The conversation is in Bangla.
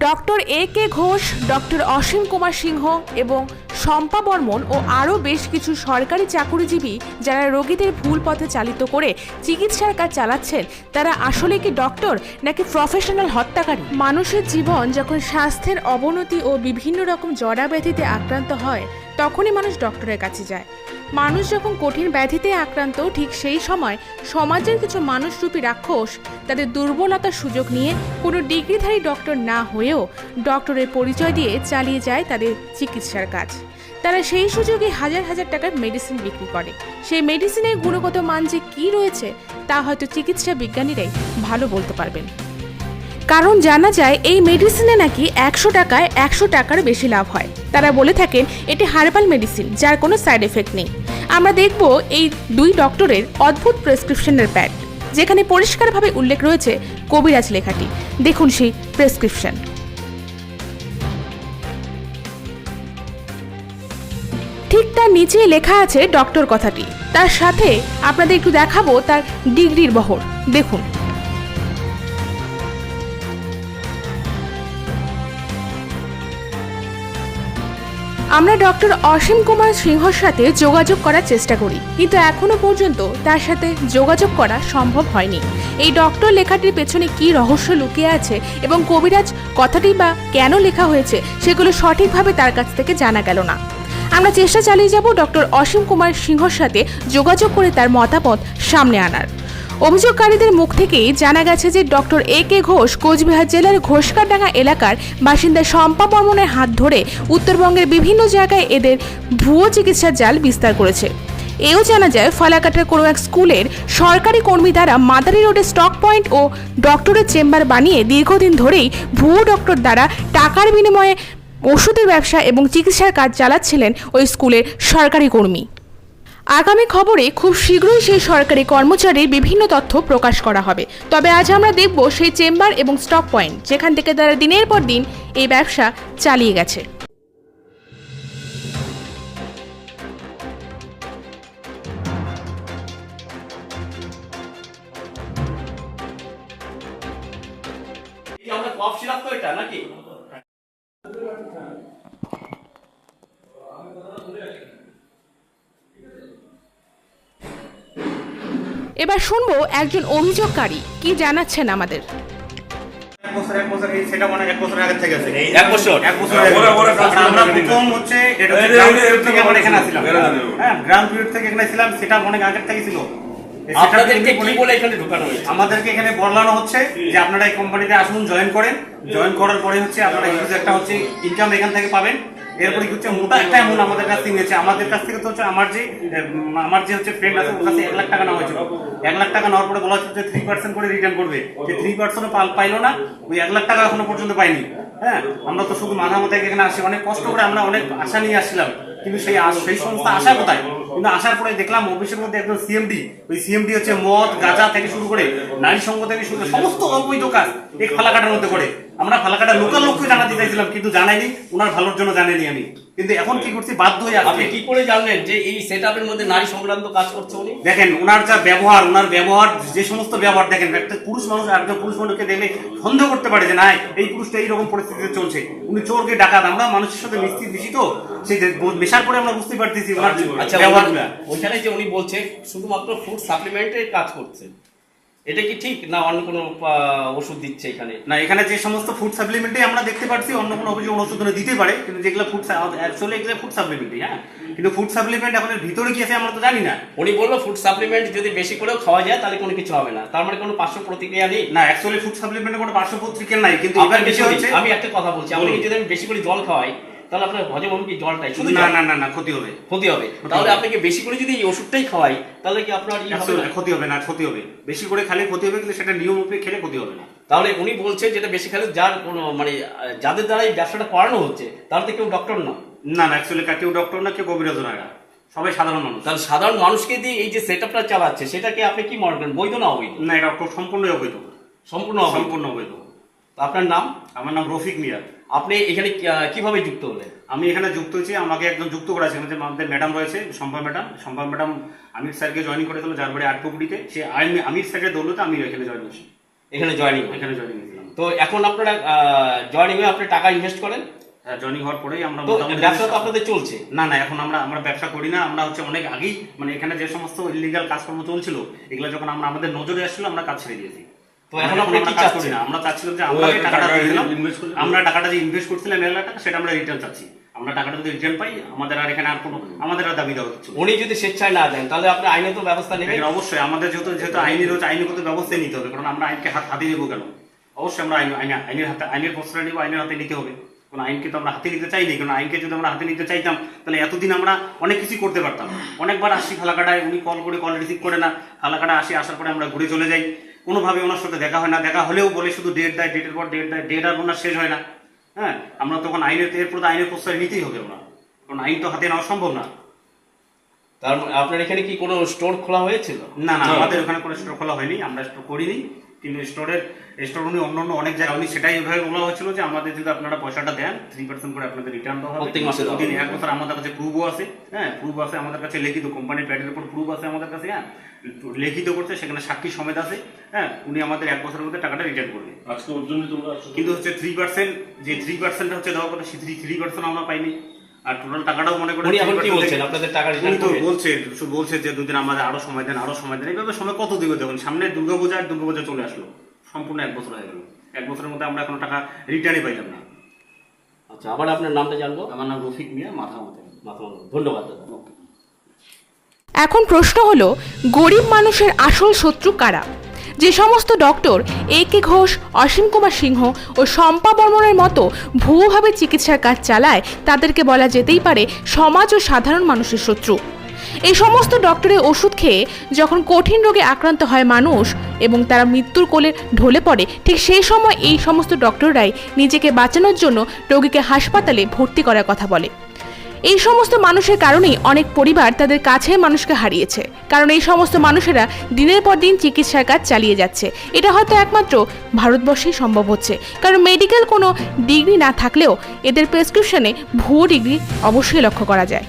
Doctor A K Ghosh, doctor Asim Kumar Singha এবং শম্পা বর্মন ও আরও বেশ কিছু সরকারি চাকুরিজীবী যারা রোগীদের ভুল পথে চালিত করে চিকিৎসার কাজ চালাচ্ছেন, তারা আসলে কি ডক্টর নাকি প্রফেশনাল হত্যাকারী? মানুষের জীবন যখন স্বাস্থ্যের অবনতি ও বিভিন্ন রকম জড়াব্যাধিতে আক্রান্ত হয়, তখনই মানুষ ডক্টরের কাছে যায়। মানুষ যখন কঠিন ব্যাধিতে আক্রান্ত, ঠিক সেই সময় সমাজের কিছু মানুষরূপী রাক্ষস তাদের দুর্বলতার সুযোগ নিয়ে কোনো ডিগ্রিধারী ডক্টর না হয়েও ডক্টরের পরিচয় দিয়ে চালিয়ে যায় তাদের চিকিৎসার কাজ। তারা সেই সুযোগে হাজার হাজার টাকার মেডিসিন বিক্রি করে। সেই মেডিসিনের গুণগত মান যে কী রয়েছে, তা হয়তো চিকিৎসা বিজ্ঞানীরাই ভালো বলতে পারবেন। কারণ জানা যায়, এই মেডিসিনে নাকি একশো টাকায় একশো টাকার বেশি লাভ হয়। তারা বলে থাকেন, এটি হার্বাল মেডিসিন যার কোনো সাইড এফেক্ট নেই। আমরা দেখব এই দুই ডক্টরের অদ্ভুত প্রেসক্রিপশনের প্যাড যেখানে পরিষ্কারভাবে উল্লেখ রয়েছে কবিরাজ লেখাটি। দেখুন সেই প্রেসক্রিপশন ঠিক তার নিচে লেখা আছে ডক্টর কথাটি। তার সাথে আপনাদের একটু দেখাবো তার ডিগ্রির বহর। দেখুন। আমরা ডক্টর অসীম কুমার সিংহর সাথে যোগাযোগ করার চেষ্টা করি, কিন্তু এখনও পর্যন্ত তার সাথে যোগাযোগ করা সম্ভব হয়নি। এই ডক্টর লেখাটির পেছনে কি রহস্য লুকিয়ে আছে এবং কবিরাজ কথাটি বা কেন লেখা হয়েছে, সেগুলো সঠিকভাবে তার কাছ থেকে জানা গেল না। আমরা চেষ্টা চালিয়ে যাব ডক্টর অসীম কুমার সিংহর সাথে যোগাযোগ করে তার মতামত সামনে আনার। অভিযোগকারীদের মুখ থেকেই জানা গেছে যে doctor A K Ghosh Cooch Behar জেলার ঘোষকারডাঙ্গা এলাকার বাসিন্দা শম্পা বর্মনের হাত ধরে উত্তরবঙ্গের বিভিন্ন জায়গায় এদের ভুয়ো চিকিৎসার জাল বিস্তার করেছে। এও জানা যায়, ফালাকাটার কোনো এক স্কুলের সরকারি কর্মী দ্বারা মাদারি রোডে স্টক পয়েন্ট ও ডক্টরের চেম্বার বানিয়ে দীর্ঘদিন ধরেই ভুয়ো ডক্টর দ্বারা টাকার বিনিময়ে ওষুধের ব্যবসা এবং চিকিৎসার কাজ চালাচ্ছিলেন ওই স্কুলের সরকারি কর্মী। আগামী খবরে খুব শীঘ্রই সেই সরকারি কর্মচারীর বিভিন্ন তথ্য প্রকাশ করা হবে। তবে আজ আমরা দেখব সেই চেম্বার এবং স্টক পয়েন্ট, যেখান থেকে তারা দিনের পর দিন এই ব্যবসা চালিয়ে গেছে। আমরা কফ সিরাপ তো এটা নাকি এবার শুনব একজন অভিযোগকারী কি জানাচ্ছেন আমাদের এক বছর এক বছর এই সেটা মানে এক বছর আগের থেকে আছে এক বছর এক বছর হ্যাঁ, আগে। ওরা- ওরা কাজ আর আমরা করে দিন। প্রথম হচ্ছে এটা হচ্ছে এই- গ্রাউন্ড এই- পিরিয়ড এই- থেকে আমরা এখানে আসছিলাম বেরোতে দেবো। হ্যাঁ গ্রাউন্ড পিরিয়ড থেকে এখানে ছিলাম সেটা অনেক আগের থেকে ছিল এই setup আপনাদেরকে কিন্তু কি বলে এখানে ঢুকানো হয়েছে? আমাদেরকে এখানে বলানো হচ্ছে যে আপনারা এই কোম্পানিতে আসুন জয়েন করেন। জয়েন করার পরে হচ্ছে আপনারা একটা হচ্ছে ইনকাম এখান থেকে পাবেন। এরপরে কি হচ্ছে, মোটা একটা অ্যামাউন্ট আমাদের কাছ থেকে নিয়েছে। আমাদের কাছ থেকে তো হচ্ছে আমার যে আমার যে হচ্ছে ফ্রেন্ড আছে, ওর কাছে এক লাখ টাকা নেওয়া হয়েছিল। এক লাখ টাকা নেওয়ার পরে বলা হচ্ছে যে থ্রি পার্সেন্ট করে রিটার্ন করবে। যে থ্রি পার্সেন্ট পাইলো না, ওই এক লাখ টাকা এখনও পর্যন্ত পাইনি। হ্যাঁ আমরা তো শুধু মাথা মতো এখানে আসি। অনেক কষ্ট করে আমরা অনেক আশা নিয়ে আসছিলাম। কিন্তু সেই সেই সমস্ত আশা কোথায়? কিন্তু আসার পরে দেখলাম অফিসের মধ্যে একজন সিএমডি ওই সিএমডি হচ্ছে মদ, গাঁজা থেকে শুরু করে নারী সঙ্গ থেকে শুরু করে সমস্ত অবৈধ কাজ এই ফালাকাটার মধ্যে করে। আমরা ফালাকাটা লোকাল লোককে জানাতে চাইছিলাম, কিন্তু জানাইনি ওনার ভালোর জন্য জানাইনি আমি। কিন্তু এখন কি করছি? বাধ্য হয়ে আপনি কি করে জানলেন যে এই সেট মধ্যে নারী সংক্রান্ত কাজ করছে উনি? দেখেন ওনার যা ব্যবহার ওনার ব্যবহার যে সমস্ত ব্যবহার দেখেন একটা পুরুষ মানুষ একজন পুরুষ মানুষকে দেখলে সন্দেহ করতে পারে যে না এই পুরুষটা এইরকম পরিস্থিতিতে চলছে। উনি চোরকে ডাকাত আমরা মানুষের সাথে মিশতে মিশি তো। সেই মেশার পরে আমরা বুঝতে পারতেছি ওনার আচ্ছা ব্যবহারগুলা ওইখানে যে উনি বলছে শুধুমাত্র ফুড সাপ্লিমেন্টের কাজ করছে। এটা কি ঠিক? না অন্য কোনো ওষুধ দিচ্ছে এখানে? না এখানে যে সমস্ত ফুড সাপ্লিমেন্টে আমরা দেখতে পাচ্ছি অন্য কোনো অভিযোগ ওষুধ দিতে পারে কিন্তু যেগুলো ফুড অ্যাকচুয়ালি এগুলো ফুড সাপ্লিমেন্টই হ্যাঁ? কিন্তু ফুড সাপ্লিমেন্ট এখন ভিতরে কি আছে আমরা তো জানি না। উনি বলল ফুড সাপ্লিমেন্ট যদি বেশি করেও খাওয়া যায় তাহলে কোনো কিছু হবে না। তার মানে কোনো পার্শ্ব প্রতিক্রিয়া নেই? না অ্যাকচুয়ালি ফুড সাপ্লিমেন্টের কোনো পার্শ্ব প্রতিক্রিয়া নাই কিন্তু এবার আপনার বেশি হচ্ছে আমি একটা কথা বলছি আপনাকে যদি আমি বেশি করে জল খাওয়াই তাহলে আপনার হজম হবে কি জলটাই? শুধু না না না না ক্ষতি হবে। ক্ষতি হবে। তাহলে আপনাকে বেশি করে যদি এই ওষুধটাই খাওয়াই তাহলে কি আপনার? ক্ষতি হবে না ক্ষতি হবে। বেশি করে খালে ক্ষতি হবে কিন্তু সেটা নিয়ম উপরে খেলে ক্ষতি হবে না। তাহলে উনি বলছে যেটা বেশি খেলে যার কোনো মানে যাদের দ্বারা এই ব্যবসাটা করানো হচ্ছে তাহলে তো কেউ ডক্টর না। না না অ্যাকচুয়ালি কেউ ডক্টর না কেউ কবিরাজ না সবাই সাধারণ মানুষ। তাহলে সাধারণ মানুষকে দিয়ে এই যে সেট আপটা চালাচ্ছে সেটাকে আপনি কি মনে করেন? বৈধ না অবৈধ? না এটা সম্পূর্ণ অবৈধ। সম্পূর্ণ অবৈধ। সম্পূর্ণ অবৈধ। আপনার নাম? আমার নাম রফিক মিয়া আপনি এখানে কীভাবে যুক্ত হলেন? আমি এখানে যুক্ত হয়েছি আমাকে একজন যুক্ত করা আছে আমাদের ম্যাডাম রয়েছে সম্পা ম্যাডাম। সম্পা ম্যাডাম আমির স্যারকে জয়েন করে করেছিল যার বাড়ি আটপুকুড়িতে। সে আমি আমির স্যারের দৌলতে আমি এখানে জয়েন করছি এখানে জয়েনিং এখানে জয়েন করেছিলাম তো এখন আপনারা জয়েনিং হয়ে আপনি টাকা ইনভেস্ট করেন? জয়নিং হওয়ার পরেই আমরা ব্যবসা তো আপনাদের চলছে? না না এখন আমরা আমরা ব্যবসা করি না আমরা হচ্ছে অনেক আগেই মানে এখানে যে সমস্ত ইলিগাল কাজকর্ম চলছিল এগুলো যখন আমরা আমাদের নজরে আসছিল আমরা কাজ ছেড়ে দিয়েছি। তো এখন আমরা কি কাজ না আমরা চাচ্ছিলাম যে আমরা টাকাটা দিয়েছিলাম আমরা টাকাটা যে ইনভেস্ট করছিলাম এক লাখ টাকা সেটা আমরা রিটার্ন চাচ্ছি। আমরা টাকাটা যদি রিটার্ন পাই আমাদের আর এখানে আর কোনো আমাদের আর দাবি দেওয়া হচ্ছে উনি যদি স্বেচ্ছায় না দেন তাহলে আপনি আইনে তো ব্যবস্থা নেবেন? অবশ্যই আমাদের যেহেতু যেহেতু আইনের হচ্ছে আইনগত ব্যবস্থায় নিতে হবে কারণ আমরা আইনকে হাত হাতে নেব কেন? অবশ্যই আমরা আইন আইন- আইনের হাতে আইনের প্রশ্রয় নিব আইনের হাতে নিতে হবে। আইনকে তো আমরা হাতে নিতে চাইনি কারণ আইনকে যদি আমরা হাতে নিতে চাইতাম তাহলে এতদিন আমরা অনেক কিছু করতে পারতাম। অনেকবার আসি ফালাকাটায় উনি কল করে কল রিসিভ করে না। ফালাকাটা আসি আসার পরে আমরা ঘুরে চলে যাই। কোনোভাবে ওনার সাথে দেখা হয় না। দেখা হলেও বলে শুধু ডেট দেয় ডেটের পর ডেট দেয় ডেট আর ওনার শেষ হয় না। হ্যাঁ আমরা তখন আইনের এরপর তো আইনের প্রশ্রয় নিতেই হবে ওনার। কারণ আইন তো হাতে নেওয়া সম্ভব না। তার মানে আপনার এখানে কি কোনো স্টোর খোলা হয়েছিল? না না আমাদের ওখানে কোনো স্টোর খোলা হয়নি আমরা স্টোর করিনি। কিন্তু স্টোরের স্টোর উনি অন্য অন্য অনেক জায়গায় উনি সেটাই এভাবে বলা হয়েছিল যে আমাদের যদি আপনারা পয়সাটা দেন থ্রি পার্সেন্ট করে আপনাদের রিটার্ন দেওয়া হবে। প্রত্যেক মাসে হবে। এক বছর আমাদের কাছে প্রুভও আছে হ্যাঁ প্রুভ আছে আমাদের কাছে লিখিত কোম্পানির প্যাডের উপর প্রুভ আছে আমাদের কাছে হ্যাঁ লিখিত করছে সেখানে সাক্ষী সমেত আছে হ্যাঁ উনি আমাদের এক বছরের মধ্যে টাকাটা রিটার্ন করবে। আজকে ওর জন্য কিন্তু হচ্ছে থ্রি পার্সেন্ট যে থ্রি পার্সেন্ট হচ্ছে দেওয়া কথা সেই থ্রি থ্রি পার্সেন্ট আমরা পাইনি। আর টোটাল টাকাটাও মনে করি উনি এখন কি বলছেন? আপনাদের টাকা রিটার্ন তো বলছে বলছে যে দুদিন আমাদের আরও সময় দেন আরও সময় দেন। এইভাবে সময় কত দিবে দেখুন সামনে দুর্গাপূজা আর দুর্গাপূজা চলে আসলো। সম্পূর্ণ এক বছর হয়ে গেল। এক বছরের মধ্যে আমরা কোনো টাকা রিটার্নই পাইলাম না। আচ্ছা আবার আপনার নামটা জানব? আমার নাম রফিক মিয়া মাথা মাথা মাথা মাথা। ধন্যবাদ দাদা। এখন প্রশ্ন হলো গরিব মানুষের আসল শত্রু কারা? যে সমস্ত doctor A K Ghosh, Asim Kumar Singha ও শম্পা বর্মনের মতো ভুয়োভাবে চিকিৎসার কাজ চালায়, তাদেরকে বলা যেতেই পারে সমাজ ও সাধারণ মানুষের শত্রু। এই সমস্ত ডক্টরের ওষুধ খেয়ে যখন কঠিন রোগে আক্রান্ত হয় মানুষ এবং তারা মৃত্যুর কোলে ঢলে পড়ে, ঠিক সেই সময় এই সমস্ত ডক্টররাই নিজেকে বাঁচানোর জন্য রোগীকে হাসপাতালে ভর্তি করার কথা বলে। এই সমস্ত মানুষের কারণেই অনেক পরিবার তাদের কাছের মানুষকে হারিয়েছে। কারণ এই সমস্ত মানুষেরা দিনের পর দিন চিকিৎসার কাজ চালিয়ে যাচ্ছে। এটা হয়তো একমাত্র ভারতবর্ষেই সম্ভব হচ্ছে। কারণ মেডিকেল কোনো ডিগ্রি না থাকলেও এদের প্রেসক্রিপশনে ভুয়ো ডিগ্রি অবশ্যই লক্ষ্য করা যায়।